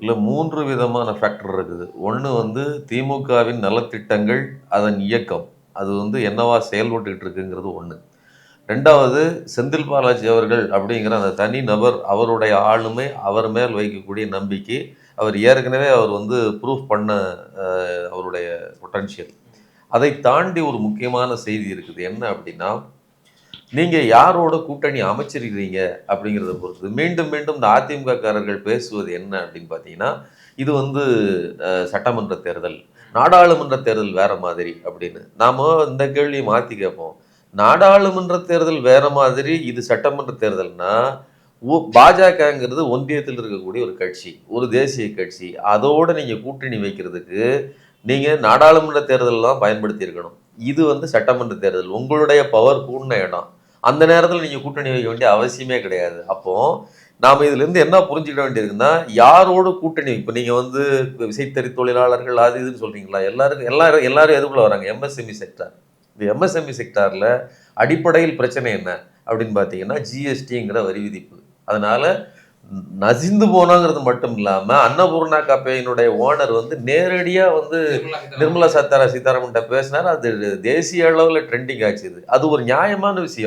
இல்லை மூன்று விதமான ஃபேக்டர் இருக்குது. ஒன்று வந்து திமுகவின் நலத்திட்டங்கள் அதன் இயக்கம். அது வந்து என்னவா செயல்பட்டுக்கிட்டு இருக்குங்கிறது ஒன்று ரெண்டாவது செந்தில் பாலாஜி அவர்கள் அப்படிங்கிற அந்த தனி நபர் அவருடைய ஆளுமை அவர் மேல் வைக்கக்கூடிய நம்பிக்கை அவர் ஏற்கனவே அவர் வந்து ப்ரூஃப் பண்ண அவருடைய பொட்டன்ஷியல் அதை தாண்டி ஒரு முக்கியமான செய்தி இருக்குது. என்ன அப்படின்னா நீங்கள் யாரோட கூட்டணி அமைச்சிருக்கிறீங்க அப்படிங்கிறத பொறுத்து மீண்டும் மீண்டும் இந்த அதிமுககாரர்கள் பேசுவது என்ன அப்படின்னு பார்த்தீங்கன்னா இது வந்து சட்டமன்ற தேர்தல் நாடாளுமன்ற தேர்தல் வேற மாதிரி அப்படின்னு. நாம் இந்த கேள்வியை மாற்றி கேட்போம் நாடாளுமன்ற தேர்தல் வேற மாதிரி இது சட்டமன்ற தேர்தல்னா பாஜகங்கிறது ஒன்றியத்தில் இருக்கக்கூடிய ஒரு கட்சி ஒரு தேசிய கட்சி. அதோடு நீங்கள் கூட்டணி வைக்கிறதுக்கு நீங்கள் நாடாளுமன்ற தேர்தலெலாம் பயன்படுத்தியிருக்கணும் இது வந்து சட்டமன்ற தேர்தல். உங்களுடைய பவர் கூடின இடம். அந்த நேரத்தில் நீங்கள் கூட்டணி வைக்க வேண்டிய அவசியமே கிடையாது. அப்போ நாம் இதுலேருந்து என்ன புரிஞ்சுக்க வேண்டியிருக்குன்னா யாரோட கூட்டணி இப்போ நீங்கள் வந்து விசைத்தறி தொழிலாளர்கள் அது இதுன்னு சொல்கிறீங்களா எல்லாருக்கும் எல்லாரும் எல்லாரும் எதுக்குள்ள வராங்க? எம்எஸ்எம்இ செக்டார் இந்த எம்எஸ்எம்இ செக்டாரில் அடிப்படையில் பிரச்சனை என்ன? அப்படின்னு பார்த்தீங்கன்னா ஜிஎஸ்டிங்கிற வரி விதிப்பு. அதனால நசிந்து போனாங்கிறது மட்டும் இல்லாமல் அன்னபூர்ணா கப்பையினுடைய ஓனர் வந்து நேரடியாக வந்து நிர்மலா சீதாரா சீதாராமன்ட்ட பேசினார். அது தேசிய அளவில் ட்ரெண்டிங் ஆச்சு அது ஒரு நியாயமான விஷயம்.